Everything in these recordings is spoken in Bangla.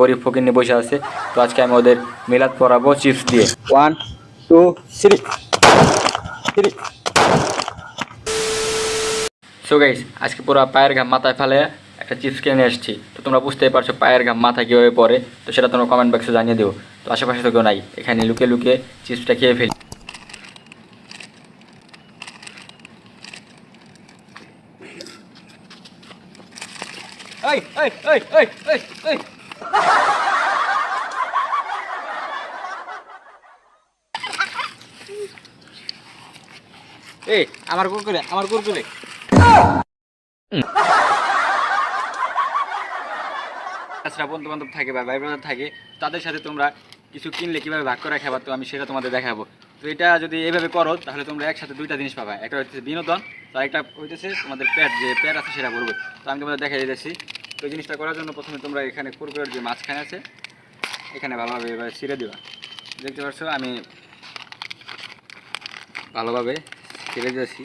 গরিব ফকির নিয়ে বসে আছে তো আজকে আমি ওদের মিলাদ পরাবো চিপস দিয়ে। One two three three so guys আজকে পুরো পায়ের ঘাম মাথায় ফেলে একটা চিপস কিনে নিয়ে এসেছি। তো তোমরা বুঝতেই পারছ পায়ের ঘাম মাথায় কীভাবে পড়ে তো সেটা তোমরা কমেন্ট বক্সে জানিয়ে দিও। তো আশেপাশে তো কেউ নাই এখানে লুকিয়ে লুকিয়ে চিপসটা খেয়ে ফেলি। এই এই এই এই আমার কুরকুরে আমার কুরকুরে। তাছাড়া বন্ধু বান্ধব থাকে বা ভাই ব্রাদার থাকে, তাদের সাথে তোমরা কিছু কিনলে কীভাবে ভাগ করে খাবার তো আমি সেটা তোমাদের দেখাবো। তো এটা যদি এইভাবে করো, তাহলে তোমরা একসাথে দুইটা জিনিস পাবা। একটা হচ্ছে বিনোদন তো একটা হইতেছে তোমাদের পেট, যে পেট আছে সেটা করবে তো আমি তোমাদের দেখাই দিতেছি। তো জিনিসটা করার জন্য প্রথমে তোমরা এখানে কুরকুরের যে মাঝখানে আছে, এখানে ভালোভাবে এবার ছিঁড়ে দিবা। দেখতে পাচ্ছ, আমি ভালোভাবে ছিঁড়ে দিয়েছি।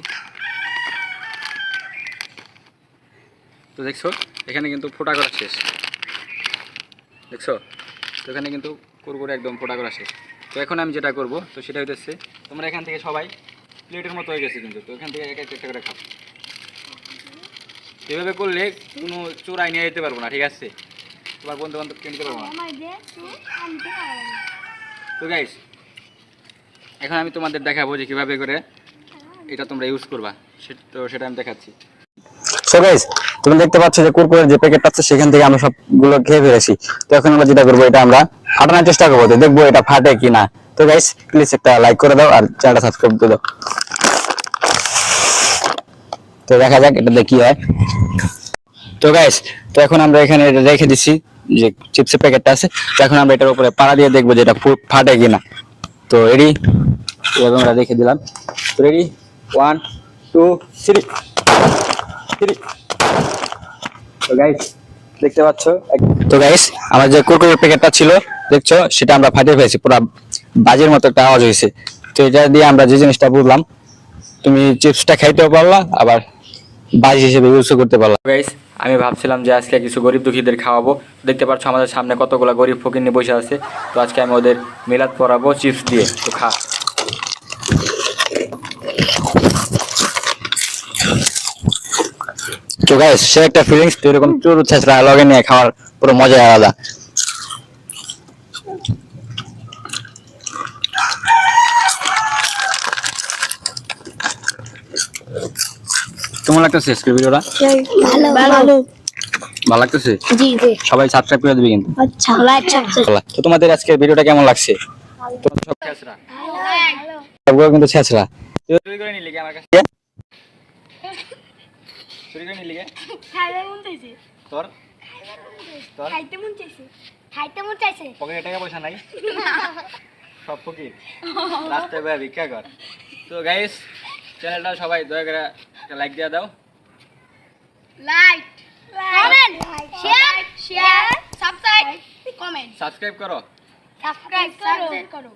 তো দেখছ, এখানে কিন্তু ফোটা করা শেষ। দেখছ, তো এখানে কিন্তু কুরকুরে একদম ফোটা করা শেষ। তো এখন আমি যেটা করব, তো সেটা হইতেছে, তোমরা এখান থেকে সবাই প্লেটের মতো হয়ে গেছে কিন্তু, তো এখান থেকে এক একটা করে খাও। এভাবে করলে কোনো চোরাই নিয়ে যেতে পারব না ঠিক আছে? তোমার বন্ধু বান্ধব কিনতে পারব না? তো গাইস এখন আমি তোমাদের দেখাবো যে কীভাবে করে এটা তোমরা ইউজ করবা। সে- তো সেটা আমি দেখাচ্ছি। সো গাইস তুমি দেখতে পাচ্ছ যে কুরকুরের যে প্যাকেট আছে সেখান থেকে আমরা সবগুলো খেয়ে ফেলেছি। তো এখন আমরা যেটা করব এটা আমরা ফাটানোর চেষ্টা করব দেখব এটা ফাটে কি না তো গাইস প্লিজ একটা লাইক করে দাও আর চ্যানেলটা সাবস্ক্রাইব করে দাও। তো দেখা যাক, এটা দিয়ে কি হয়। তো গাইস তো এখন আমরা এখানে এটা রেখে দিচ্ছি যে চিপসের প্যাকেটটা আছে। তো এখন আমরা এটার উপরে পাড়া দিয়ে দেখব যে এটা ফাটে কিনা। তো রেডি আমরা রেখে দিলাম। তো ready one two three three তো গাইস দেখতে পাচ্ছ? তো গাইস আমার যে কুরকুরের প্যাকেটটা ছিল, দেখছ? সেটা আমরা ফাটিয়ে ফেলেছি, পুরো বাজের মতো একটা আওয়াজ হয়েছে। তো এটা দিয়ে আমরা যে জিনিসটা বুঝলাম, তুমি চিপসটা খাইতেও পারলা, আবার বাজি হিসেবে ইউজ করতে পারলা গাইস আমি ভাবছিলাম যে আজকে কিছু গরিব দুঃখীদের খাওয়াবো। দেখতে পাচ্ছ আমাদের সামনে কতগুলো গরিব ফকির নিয়ে বসে আছে। তো আজকে আমি ওদের মিলাদ পরাবো চিপস দিয়ে। তো খা। তো গাইস সে একটা ফিলিংস তো এরকম চুরু ছেঁচড়া লগে নিয়ে খাওয়ার পুরো মজা আলাদা। কেমন লাগতেছে আজকের ভিডিওটা? ভালো ভালো। ভালো। লাগতেছে? জি জি। সবাই সাবস্ক্রাইব করে দিবে কিন্তু। আচ্ছা। লাইক সাবস্ক্রাইব তো তোমাদের আজকের ভিডিওটা কেমন লাগছে? তোমাদের সব ছেঁচড়া। ভালো সবগুলো কিন্তু ছেঁচড়া চুরি করে নিলি কি আমার কাছে? চুরি করে নিলি কে? খাইতে মন চাইছে। তোর? তোর? খাইতে মন চাইছে। খাইতে মন চাইছে। পকেটে টাকা পয়সা নাই? সব ফকির রাস্তায় বয়ে ভিক্ষা কর। তো গাইস চ্যানেলটা সবাই দয়া করে লাইক দিয়ে দাও। Like comment share share subscribe comment subscribe করো। সাবস্ক্রাইব করো।